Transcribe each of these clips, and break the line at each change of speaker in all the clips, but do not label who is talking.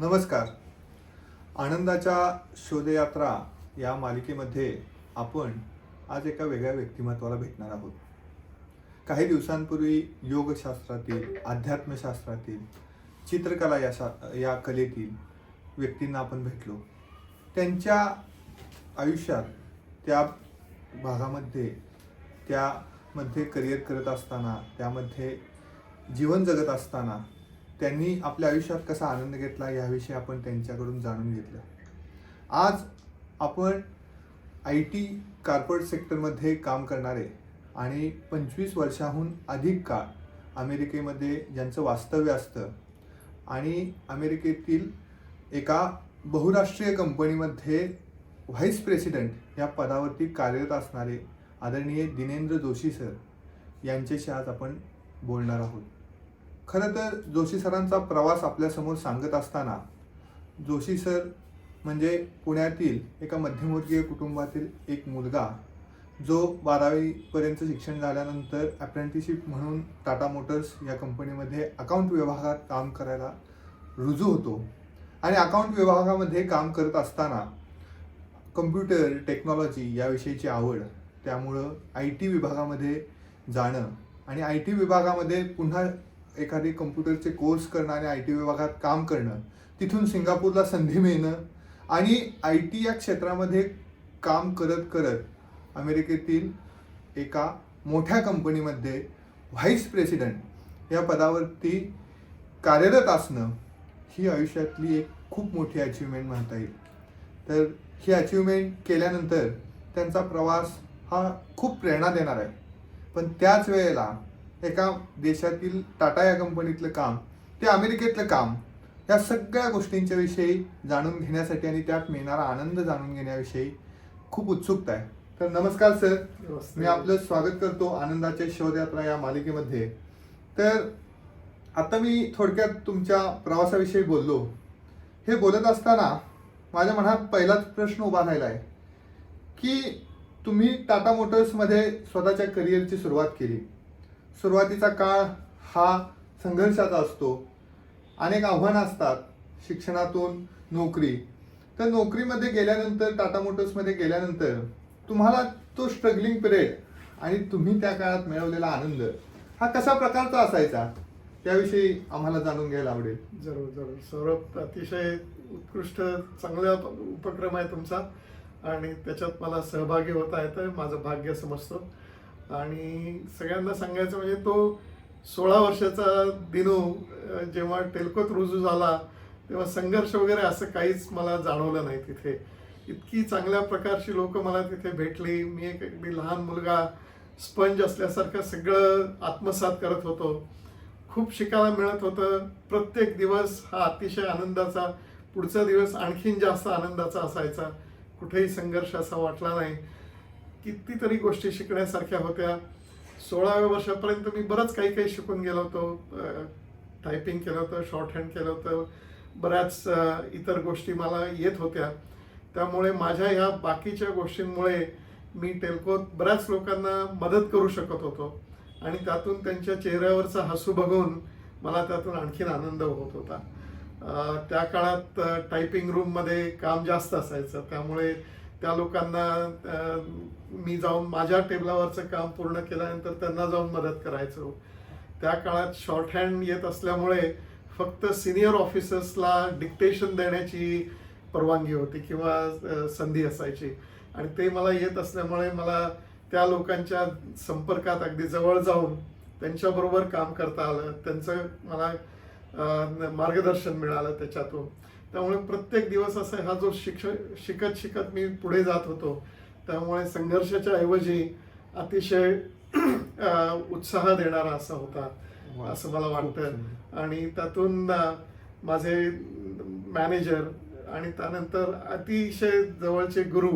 नमस्कार. आनंदाच्या शोधयात्रा या मालिकेमध्ये आपण आज एका वेगळ्या व्यक्तिमत्वाला भेटणार आहोत. काही दिवसांपूर्वी योगशास्त्रातील अध्यात्मशास्त्रातील चित्रकला या शा या कलेतील व्यक्तींना आपण भेटलो. त्यांच्या आयुष्यात त्या भागामध्ये त्यामध्ये करिअर करत असताना त्यामध्ये जीवन जगत असताना त्यांनी आपल्या आयुष्यात कसा आनंद घेतला याविषयी आपण त्यांच्याकडून जाणून घेतलं. आज आपण आय टी कार्पोरेट सेक्टरमध्ये काम करणारे आणि पंचवीस वर्षाहून अधिक काळ अमेरिकेमध्ये ज्यांचं वास्तव्य असतं आणि अमेरिकेतील एका बहुराष्ट्रीय कंपनीमध्ये व्हाईस प्रेसिडेंट या पदावरती कार्यरत असणारे आदरणीय दिनेंद्र जोशी सर यांच्याशी आज आपण बोलणार आहोत. खरं तर जोशी सरांचा प्रवास आपल्यासमोर सांगत असताना जोशी सर म्हणजे पुण्यातील एका मध्यमवर्गीय कुटुंबातील एक मुलगा जो बारावीपर्यंत शिक्षण झाल्यानंतर अप्रेंटिसशिप म्हणून टाटा मोटर्स या कंपनीमध्ये अकाउंट विभागात काम करायला रुजू होतो. आणि अकाउंट विभागामध्ये काम करत असताना कम्प्युटर टेक्नॉलॉजी याविषयीची आवड त्यामुळं आय टी विभागामध्ये जाणं आणि आय टी विभागामध्ये पुन्हा एखादी कम्प्युटरचे कोर्स करणं आणि आय टी विभागात काम करणं तिथून सिंगापूरला संधी मिळणं आणि आय टी या क्षेत्रामध्ये काम करत करत अमेरिकेतील एका मोठ्या कंपनीमध्ये व्हाईस प्रेसिडेंट या पदावरती कार्यरत असणं ही आयुष्यातली एक खूप मोठी अचिव्हमेंट म्हणता येईल. तर ही अचिव्हमेंट केल्यानंतर त्यांचा प्रवास हा खूप प्रेरणा देणार आहे. पण त्याच वेळेला एका देशातील टाटा या कंपनीतलं काम ते अमेरिकेतलं काम या सगळ्या गोष्टींच्या विषयी जाणून घेण्यासाठी आणि त्यात मिळणारा आनंद जाणून घेण्याविषयी खूप उत्सुकता आहे. तर नमस्कार सर. मी आपलं स्वागत करतो आनंदाच्या शोधयात्रा या मालिकेमध्ये. तर आता मी थोडक्यात तुमच्या प्रवासाविषयी बोललो. हे बोलत असताना माझ्या मनात पहिलाच प्रश्न उभा राहिला आहे की तुम्ही टाटा मोटर्समध्ये स्वतःच्या करिअरची सुरुवात केली. सुरुवातीचा काळ हा संघर्षाचा असतो. अनेक आव्हानं असतात शिक्षणातून नोकरी. तर नोकरीमध्ये गेल्यानंतर टाटा मोटर्समध्ये गेल्यानंतर तुम्हाला तो स्ट्रगलिंग पिरियड आणि तुम्ही त्या काळात मिळवलेला आनंद हा कशा प्रकारचा असायचा? त्याविषयी आम्हाला जाणून घ्यायला आवडेल.
जरूर जरूर. सौरभ अतिशय उत्कृष्ट चांगला उपक्रम आहे तुमचा आणि त्याच्यात मला सहभागी होता येतं माझं भाग्य समजतो. आणि सगळ्यांना सांगायचं म्हणजे तो सोळा वर्षाचा दिनू जेव्हा टेलकोत रुजू झाला तेव्हा संघर्ष वगैरे असं काहीच मला जाणवलं नाही तिथे. इतकी चांगल्या प्रकारची लोक मला तिथे भेटली. मी एक अगदी लहान मुलगा स्पंज असल्यासारखं सगळं आत्मसात करत होतो. खूप शिकायला मिळत होतं. प्रत्येक दिवस हा अतिशय आनंदाचा पुढचा दिवस आणखीन जास्त आनंदाचा असायचा. कुठेही संघर्ष असा वाटला नाही. कितीतरी गोष्टी शिकण्यासारख्या होत्या. सोळाव्या वर्षापर्यंत मी बरंच काही काही शिकून गेलो होतो. टायपिंग केलं होतं शॉर्ट हँड केलं होतं. बऱ्याच इतर गोष्टी मला येत होत्या. त्यामुळे माझ्या ह्या बाकीच्या गोष्टींमुळे मी टेल्कोत बऱ्याच लोकांना मदत करू शकत होतो. आणि त्यातून त्यांच्या चेहऱ्यावरचा हसू बघून मला त्यातून आणखीन आनंद होत होता. त्या काळात टायपिंग रूममध्ये काम जास्त असायचं. त्यामुळे त्या लोकांना मी जाऊन माझ्या टेबलावरचं काम पूर्ण केल्यानंतर त्यांना जाऊन मदत करायचो. त्या काळात शॉर्ट हँड येत असल्यामुळे फक्त सिनियर ऑफिसर्सला डिक्टेशन देण्याची परवानगी होती किंवा संधी असायची. आणि ते मला येत असल्यामुळे मला त्या लोकांच्या संपर्कात अगदी जवळ जाऊन त्यांच्याबरोबर काम करता आलं. त्यांचं मला मार्गदर्शन मिळालं त्याच्यातून. त्यामुळे प्रत्येक दिवस असा हा जो शिक्ष शिकत शिकत मी पुढे जात होतो त्यामुळे संघर्षाच्या ऐवजी अतिशय उत्साह देणारा असा होता. असं मला वाटतं. आणि त्यातून माझे मॅनेजर आणि त्यानंतर अतिशय जवळचे गुरु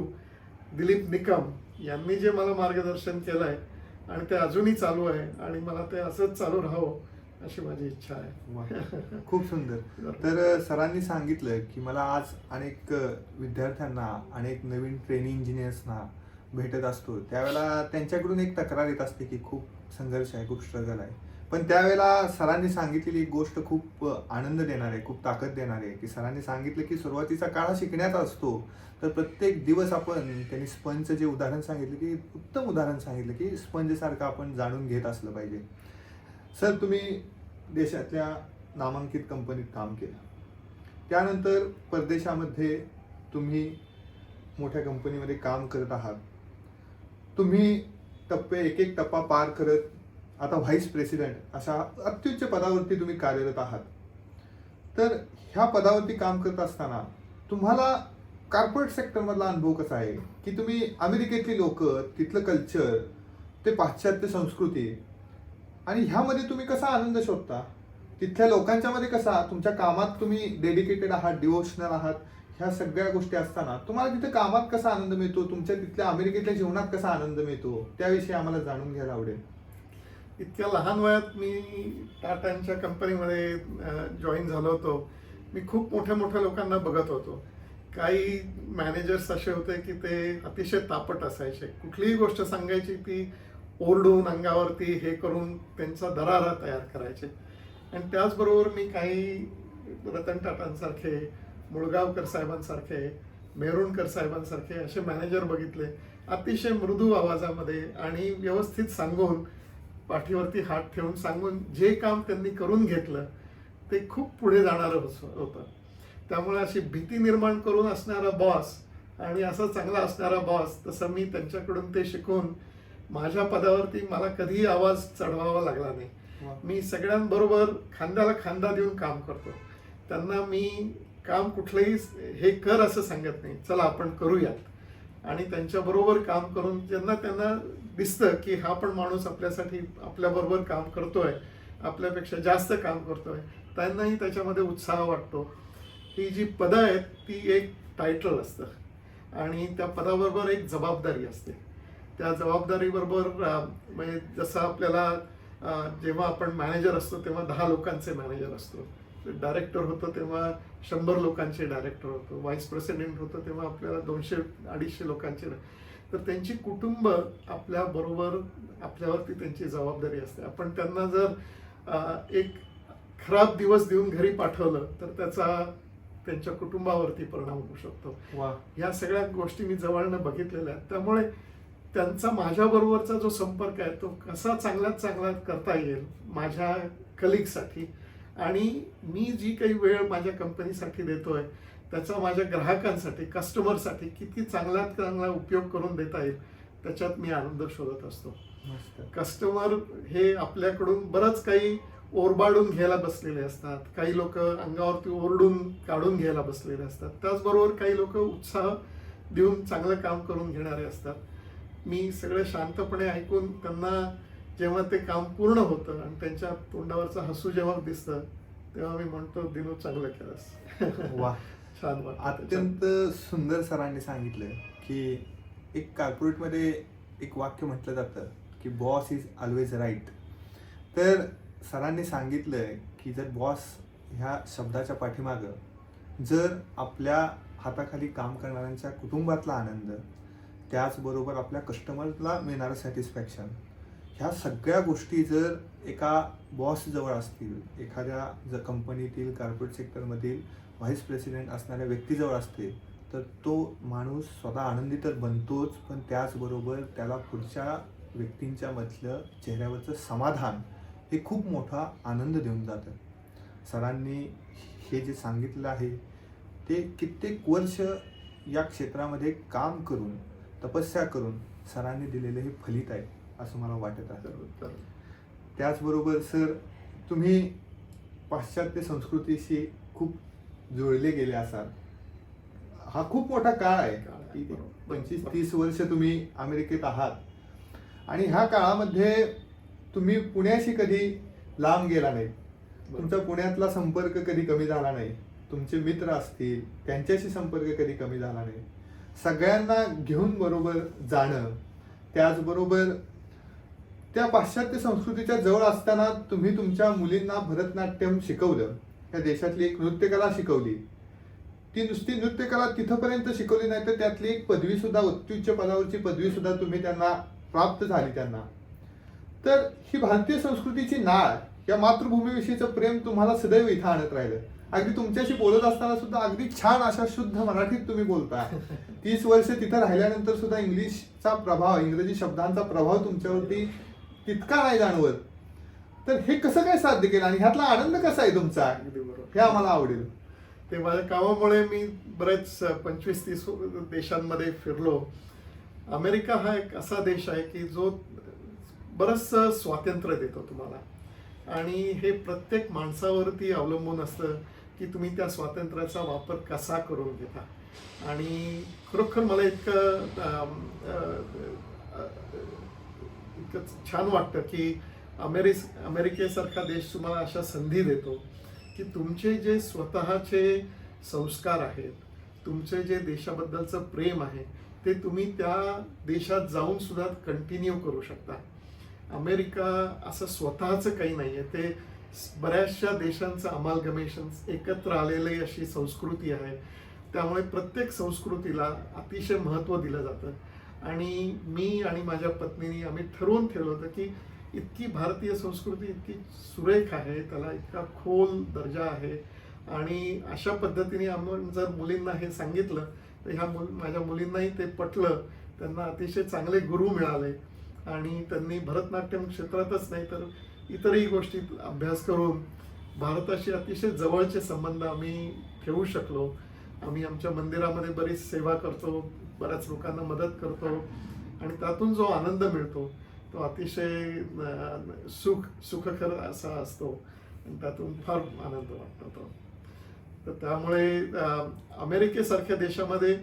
दिलीप निकम यांनी जे मला मार्गदर्शन केलं आहे आणि ते अजूनही चालू आहे आणि मला ते असंच चालू राहावं अशी माझी इच्छा आहे.
खूप सुंदर. तर सरांनी सांगितलं की मला आज अनेक विद्यार्थ्यांना अनेक नवीन ट्रेनिंग इंजिनियर्सना भेटत असतो. त्यावेळेला त्यांच्याकडून एक तक्रार येत असते की खूप संघर्ष आहे खूप स्ट्रगल आहे. पण त्यावेळेला सरांनी सांगितलेली एक गोष्ट खूप आनंद देणार आहे खूप ताकद देणार आहे की सरांनी सांगितलं की सुरुवातीचा काळ हा शिकण्याचा असतो. तर प्रत्येक दिवस आपण त्यांनी स्पंजचं जे उदाहरण सांगितलं की उत्तम उदाहरण सांगितलं की स्पंजसारखं आपण जाणून घेत असलं पाहिजे. सर तुम्ही देशातल्या नामांकित कंपनीत काम केलं. त्यानंतर परदेशामध्ये तुम्ही मोठ्या कंपनीमध्ये काम करत आहात. तुम्ही टप्पे एक एक टप्पा पार करत आता व्हाईस प्रेसिडेंट अशा अत्युच्च पदावरती तुम्ही कार्यरत आहात. तर ह्या पदावरती काम करत असताना तुम्हाला कार्पोरेट सेक्टरमधला अनुभव कसा आहे? की तुम्ही अमेरिकेतली लोक तिथलं कल्चर ते पाश्चात्य संस्कृती आणि ह्यामध्ये तुम्ही कसा आनंद शोधता? तिथल्या लोकांच्या मध्ये कसा? तुमच्या कामात तुम्ही डेडिकेटेड आहात डिवोशनल आहात ह्या सगळ्या गोष्टी असताना तुम्हाला तिथे कामात कसा आनंद मिळतो? तुमच्या तिथल्या अमेरिकेतल्या जीवनात कसा आनंद मिळतो? त्याविषयी आम्हाला जाणून घ्यायला आवडेल.
इतक्या लहान वयात मी टाटांच्या कंपनीमध्ये जॉईन झालो होतो. मी खूप मोठ्या मोठ्या लोकांना बघत होतो. काही मॅनेजर्स असे होते की ते अतिशय तापट असायचे. कुठलीही गोष्ट सांगायची ती ओरडून अंगावरती हे करून त्यांचा दरारा तयार करायचे. आणि त्याचबरोबर मी काही रतन टाटांसारखे मुळगावकर साहेबांसारखे मेहरुणकर साहेबांसारखे असे मॅनेजर बघितले. अतिशय मृदू आवाजामध्ये आणि व्यवस्थित सांगून पाठीवरती हात ठेवून सांगून जे काम त्यांनी करून घेतलं ते खूप पुढे जाणारं होतं त्यामुळे अशी भीती निर्माण करून असणारा बॉस आणि असा चांगला असणारा बॉस तसं मी त्यांच्याकडून ते शिकून माझ्या पदावरती मला कधीही आवाज चढवावा लागला नाही. मी सगळ्यांबरोबर खांद्याला खांदा देऊन काम करतो. त्यांना मी काम कुठलंही हे कर असं सांगत नाही. चला आपण करूयात. आणि त्यांच्याबरोबर काम करून ज्यांना त्यांना दिसतं की हा पण माणूस आपल्यासाठी आपल्याबरोबर काम करतोय आपल्यापेक्षा जास्त काम करतोय त्यांनाही त्याच्यामध्ये उत्साह वाटतो. ही जी पदं आहेत ती एक टायटल असतं. आणि त्या पदाबरोबर एक जबाबदारी असते. त्या जबाबदारीबरोबर म्हणजे जसं आपल्याला जेव्हा आपण मॅनेजर असतो तेव्हा दहा लोकांचे मॅनेजर असतो. डायरेक्टर होतो तेव्हा शंभर लोकांचे डायरेक्टर होतो. व्हाईस प्रेसिडेंट होतो तेव्हा आपल्याला दोनशे अडीचशे लोकांचे तर त्यांची कुटुंब आपल्या बरोबर आपल्यावरती त्यांची जबाबदारी असते. आपण त्यांना जर एक खराब दिवस देऊन घरी पाठवलं तर त्याचा त्यांच्या कुटुंबावरती परिणाम होऊ शकतो.
वा.
या सगळ्या गोष्टी मी जवळनं बघितलेल्या आहेत. त्यामुळे त्यांचा माझ्याबरोबरचा जो संपर्क आहे तो कसा चांगल्यात चांगला करता येईल माझ्या कलिगसाठी आणि मी जी काही वेळ माझ्या कंपनीसाठी देतोय त्याचा माझ्या ग्राहकांसाठी कस्टमरसाठी किती चांगल्यात चांगला उपयोग करून देता येईल त्याच्यात मी आनंद शोधत असतो. कस्टमर हे आपल्याकडून बरंच काही ओरबाडून घ्यायला बसलेले असतात. काही लोक अंगावरती ओरडून काढून घ्यायला बसलेले असतात. त्याचबरोबर काही लोक उत्साह देऊन चांगलं काम करून घेणारे असतात. मी सगळं शांतपणे ऐकून त्यांना जेव्हा ते काम पूर्ण होतं आणि त्यांच्या तोंडावरचं हसू जेव्हा दिसतं तेव्हा मी म्हणतो दिनू चांगलं केलंस.
वा.
छान.
अत्यंत सुंदर सरांनी सांगितलं की एक कॉर्पोरेटमध्ये एक वाक्य म्हटलं जातं की बॉस इज ऑलवेज राईट तर सरांनी सांगितलंय की जर बॉस ह्या शब्दाच्या पाठीमागं जर आपल्या हाताखाली काम करणाऱ्यांच्या कुटुंबातला आनंद त्याचबरोबर आपल्या कस्टमरला मिळणारं सॅटिस्फॅक्शन ह्या सगळ्या गोष्टी जर एका बॉसजवळ असतील एखाद्या जर कंपनीतील कार्पोरेट सेक्टरमधील व्हाईस प्रेसिडेंट असणाऱ्या व्यक्तीजवळ असते तर तो माणूस स्वतः आनंदी तर बनतोच पण त्याचबरोबर त्याला पुढच्या व्यक्तींच्या मधलं चेहऱ्यावरचं समाधान हे खूप मोठा आनंद देऊन जातं. सरांनी हे जे सांगितलं आहे ते कित्येक वर्ष या क्षेत्रामध्ये काम करून तपस्या करून सरांनी दिलेलं हे फलित आहे असं मला वाटत आहे. त्याचबरोबर सर तुम्ही पाश्चात्य संस्कृतीशी खूप जुळले गेले असाल. हा खूप मोठा काळ आहे. पंचवीस तीस वर्ष तुम्ही अमेरिकेत आहात. आणि ह्या काळामध्ये तुम्ही पुण्याशी कधी लांब गेला नाही. तुमचा पुण्यातला संपर्क कधी कमी झाला नाही. तुमचे मित्र असतील त्यांच्याशी संपर्क कधी कमी झाला नाही. सगळ्यांना घेऊन बरोबर जाणं त्याचबरोबर त्या पाश्चात्य संस्कृतीच्या जवळ असताना तुम्ही तुमच्या मुलींना भरतनाट्यम शिकवलं. त्या देशातली एक नृत्यकला शिकवली. ती नुसती नृत्यकला तिथपर्यंत शिकवली नाही तर त्यातली एक पदवी सुद्धा अत्युच्च पदावरची पदवी सुद्धा तुम्ही त्यांना प्राप्त झाली त्यांना. तर ही भारतीय संस्कृतीची नाळ या मातृभूमीविषयीचं प्रेम तुम्हाला सदैव इथं आणत राहिलं. अगदी तुमच्याशी बोलत असताना सुद्धा अगदी छान अशा शुद्ध मराठीत तुम्ही बोलता तीस वर्ष तिथं राहिल्यानंतर सुद्धा इंग्लिशचा प्रभाव इंग्रजी शब्दांचा प्रभाव तुमच्यावरती तितका नाही जाणवत. तर हे कसं काय साध्य केलं आणि ह्यातला आनंद कसा आहे तुमचा?
अगदी बरोबर.
हे आम्हाला आवडेल.
ते माझ्या कामामुळे मी बरेच पंचवीस तीस देशांमध्ये फिरलो. अमेरिका हा एक असा देश आहे की जो बरंचसं स्वातंत्र्य देतो तुम्हाला. आणि हे प्रत्येक माणसावरती अवलंबून असतं. की तुम्ही त्या स्वातंत्र्याचा वापर कसा करून घेता? आणि खरोखर मला इतकं इतकं छान वाटतं की अमेरिस अमेरिकेसारखा देश तुम्हाला अशा संधी देतो की तुमचे जे स्वतःचे संस्कार आहेत तुमचे जे देशाबद्दलचं प्रेम आहे ते तुम्ही त्या देशात जाऊन सुद्धा कंटिन्यू करू शकता. अमेरिका असं स्वतःचं काही नाही आहे ते बऱ्याचशा देशांचं अमालगमेशन एकत्र आलेली अशी संस्कृती आहे. त्यामुळे प्रत्येक संस्कृतीला अतिशय महत्त्व दिलं जातं. आणि मी आणि माझ्या पत्नीने आम्ही ठरवून ठेवलं होतं की इतकी भारतीय संस्कृती इतकी सुरेख आहे त्याला इतका खोल दर्जा आहे. आणि अशा पद्धतीने आपण जर मुलींना हे सांगितलं तर ह्या मुल माझ्या मुलींनाही ते पटलं. त्यांना अतिशय चांगले गुरु मिळाले. आणि त्यांनी भरतनाट्यम क्षेत्रातच नाही तर इतरही गोष्टीत अभ्यास करून भारताशी अतिशय जवळचे संबंध आम्ही ठेवू शकलो. आम्ही आमच्या मंदिरामध्ये बरीच सेवा करतो बऱ्याच लोकांना मदत करतो आणि त्यातून जो आनंद मिळतो तो अतिशय सुख सुखकर असा असतो. आणि त्यातून फार आनंद वाटतो. तो तर त्यामुळे अमेरिकेसारख्या देशामध्ये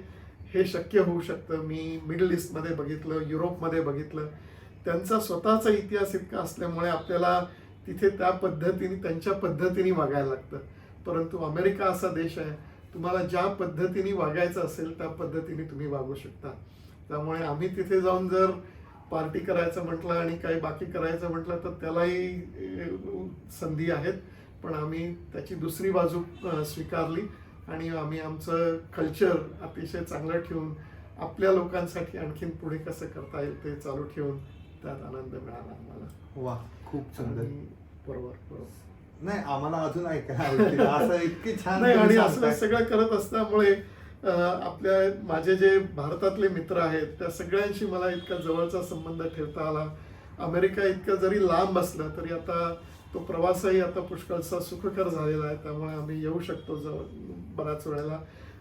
हे शक्य होऊ शकतं. मी मिडल ईस्टमध्ये बघितलं युरोपमध्ये बघितलं. त्यांचा स्वतःचा इतिहास इतका असल्यामुळे आपल्याला तिथे त्या पद्धतीने त्यांच्या पद्धतीने वागायला लागतं. परंतु अमेरिका असा देश आहे तुम्हाला ज्या पद्धतीने वागायचं असेल त्या पद्धतीने तुम्ही वागू शकता. त्यामुळे आम्ही तिथे जाऊन जर पार्टी करायचं म्हटलं आणि काही बाकी करायचं म्हटलं तर त्यालाही संधी आहेत. पण आम्ही त्याची दुसरी बाजू स्वीकारली आणि आम्ही आमचं कल्चर अतिशय चांगलं ठेवून आपल्या लोकांसाठी आणखीन पुढे कसं करता येईल ते चालू ठेवून त्यात आनंद मिळाला आम्हाला.
वा खूप सुंदर.
बरोबर बरोबर
नाही आम्हाला अजून ऐकायला असं इतकी छान
नाही आणि असं. सगळं करत असल्यामुळे आपल्या माझे जे भारतातले मित्र आहेत त्या सगळ्यांशी मला इतका जवळचा संबंध ठेवता आला. अमेरिका इतकं जरी लांब असलं तरी आता तो प्रवासही आता पुष्कळसा सुखकर झालेला आहे. त्यामुळे आम्ही येऊ शकतो जवळ बऱ्याच वेळेला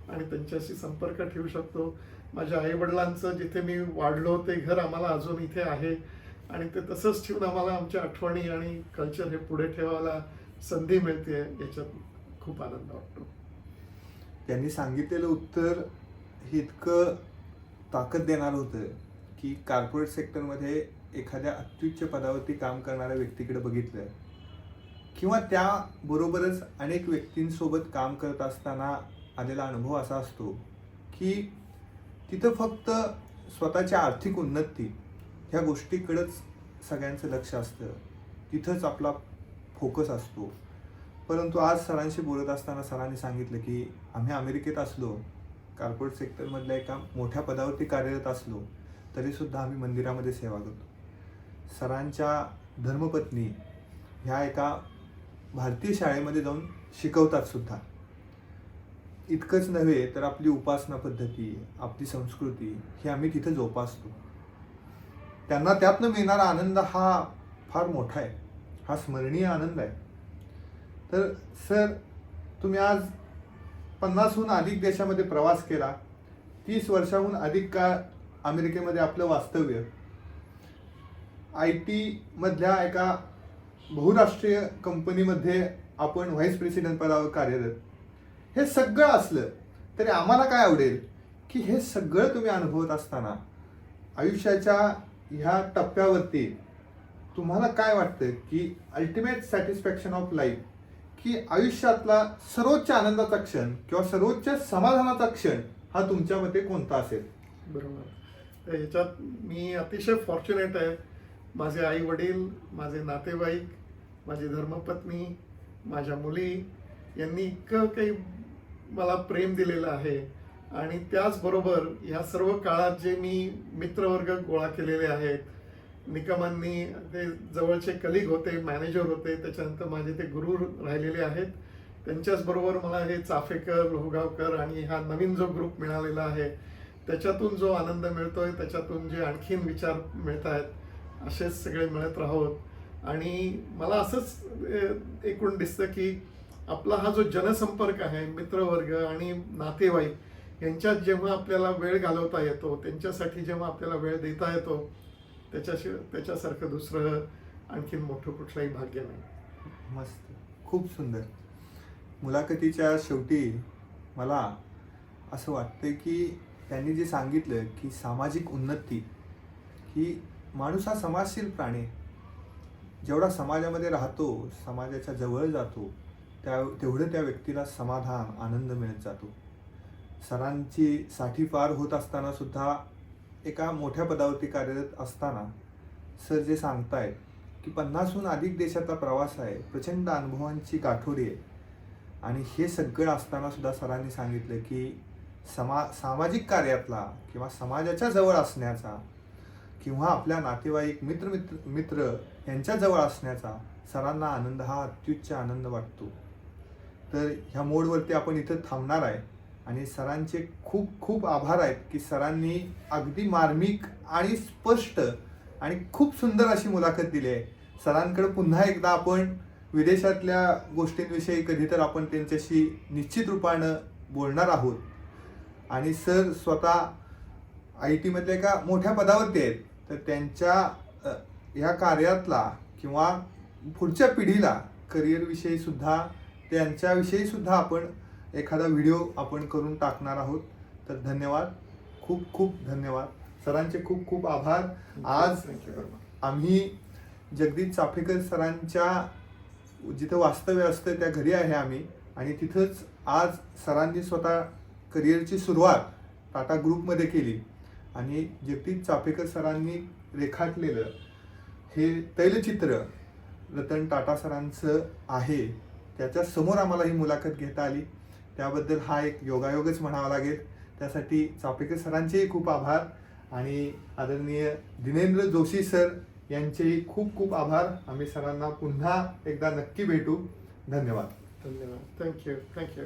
आणि त्यांच्याशी संपर्क ठेवू शकतो. माझ्या आईवडिलांचं जिथे मी वाढलो ते घर आम्हाला अजून इथे आहे. आणि ते तसंच ठेवून आम्हाला आमच्या आठवणी आणि कल्चर हे पुढे ठेवायला संधी मिळते याच्यात खूप आनंद वाटतो.
त्यांनी सांगितलेलं उत्तर हे इतकं ताकद देणार होतं की कॉर्पोरेट सेक्टरमध्ये एखाद्या अत्युच्च पदावरती काम करणाऱ्या व्यक्तीकडे बघितलं. किंवा त्याबरोबरच अनेक व्यक्तींसोबत काम करत असताना आलेला अनुभव असा असतो की तिथं फक्त स्वतःची आर्थिक उन्नती ह्या गोष्टीकडंच सगळ्यांचं लक्ष असतं. तिथंच आपला फोकस असतो. परंतु आज सरांशी बोलत असताना सरांनी सांगितलं की आम्ही अमेरिकेत असलो कार्पोरेट सेक्टरमधल्या एका मोठ्या पदावरती कार्यरत असलो तरीसुद्धा आम्ही मंदिरामध्ये सेवा करतो. सरांच्या धर्मपत्नी ह्या एका भारतीय शाळेमध्ये जाऊन शिकवतात सुद्धा. इतकंच नव्हे तर आपली उपासना पद्धती आपली संस्कृती ही आम्ही तिथे जोपासतो. त्यांना त्यातनं मिळणारा आनंद हा फार मोठा आहे. हा स्मरणीय आनंद आहे. तर सर तुम्ही आज पन्नासहून अधिक देशामध्ये प्रवास केला. तीस वर्षाहून अधिक काळ अमेरिकेमध्ये आपलं वास्तव्य. आय टीमधल्या एका बहुराष्ट्रीय कंपनीमध्ये आपण व्हाईस प्रेसिडेंट पदावर कार्यरत. हे सगळं असलं तरी आम्हाला काय आवडेल? की हे सगळं तुम्ही अनुभवत असताना आयुष्याच्या ह्या टप्प्यावरती तुम्हाला काय वाटतं की अल्टिमेट सॅटिस्फॅक्शन ऑफ लाईफ की आयुष्यातला सर्वोच्च आनंदाचा क्षण किंवा सर्वोच्च समाधानाचा क्षण हा तुमच्या मते कोणता असेल?
बरोबर. तर ह्याच्यात मी अतिशय फॉर्च्युनेट आहे. माझे आई वडील माझे नातेवाईक माझी धर्मपत्नी माझ्या मुली यांनी इतकं काही मला प्रेम दिलेलं आहे. आणि त्याचबरोबर ह्या सर्व काळात जे मी मित्रवर्ग गोळा केलेले आहेत निकमांनी ते जवळचे कलिग होते मॅनेजर होते त्याच्यानंतर माझे ते गुरु राहिलेले आहेत. त्यांच्याचबरोबर मला हे चाफेकर लोहगावकर आणि हा नवीन जो ग्रुप मिळालेला आहे त्याच्यातून जो आनंद मिळतोय त्याच्यातून जे आणखीन विचार मिळत आहेत असेच सगळे मिळत राहोत. आणि मला असंच एकूण दिसतं की आपला हा जो जनसंपर्क आहे मित्रवर्ग आणि नातेवाईक यांच्यात जेव्हा आपल्याला वेळ घालवता येतो त्यांच्यासाठी जेव्हा आपल्याला वेळ देता येतो त्याच्याशी त्याच्यासारखं दुसरं आणखीन मोठं कुठलंही भाग्य नाही.
मस्त. खूप सुंदर. मुलाखतीच्या शेवटी मला असं वाटतं की त्यांनी जे सांगितलं की सामाजिक उन्नती की माणूस हा समाजशील प्राणी जेवढा समाजामध्ये राहतो समाजाच्या जवळ जातो त्या तेवढं त्या व्यक्तीला समाधान आनंद मिळत जातो. सरांची साठी पार होत असताना सुद्धा एका मोठ्या पदावरती कार्यरत असताना सर जे सांगतायत की पन्नासहून अधिक देशाचा प्रवास आहे प्रचंड अनुभवांची गाठोडी आहे. आणि हे सगळं असताना सुद्धा सरांनी सांगितलं की समा सामाजिक कार्यातला किंवा समाजाच्या जवळ असण्याचा किंवा आपल्या नातेवाईक मित्र मित्र मित्र यांच्या जवळ असण्याचा सरांना आनंद हा अत्युच्च आनंद वाटतो. तर ह्या मोडवरती आपण इथं थांबणार आहे. आणि सरांचे खूप खूप आभार आहेत की सरांनी अगदी मार्मिक आणि स्पष्ट आणि खूप सुंदर अशी मुलाखत दिली आहे. सरांकडे पुन्हा एकदा आपण विदेशातल्या गोष्टींविषयी कधी तर आपण त्यांच्याशी निश्चित रूपानं बोलणार आहोत. आणि सर स्वतः आय टीमधल्या एका मोठ्या पदावरती आहेत. तर त्यांच्या ह्या कार्यातला किंवा पुढच्या पिढीला करिअरविषयी सुद्धा त्यांच्याविषयी सुद्धा आपण एखादा व्हिडिओ आपण करून टाकणार आहोत. तर धन्यवाद. खूप खूप धन्यवाद. सरांचे खूप खूप आभार. आज आम्ही जगदीश चाफेकर सरांच्या जिथं वास्तव्य असतं त्या घरी आहे आम्ही. आणि तिथंच आज सरांनी स्वतः करिअरची सुरुवात टाटा ग्रुपमध्ये केली. आणि जगदीश चाफेकर सरांनी रेखाटलेलं हे तैलचित्र रतन टाटा सरांचं आहे. त्याच्यासमोर आम्हाला ही मुलाखत घेता आली. त्याबद्दल हा एक योगायोगच म्हणावा लागेल. त्यासाठी चापेकर सरांचेही खूप आभार आणि आदरणीय दिनेंद्र जोशी सर यांचेही खूप खूप आभार. आम्ही सरांना पुन्हा एकदा नक्की भेटू. धन्यवाद.
धन्यवाद. Thank you thank you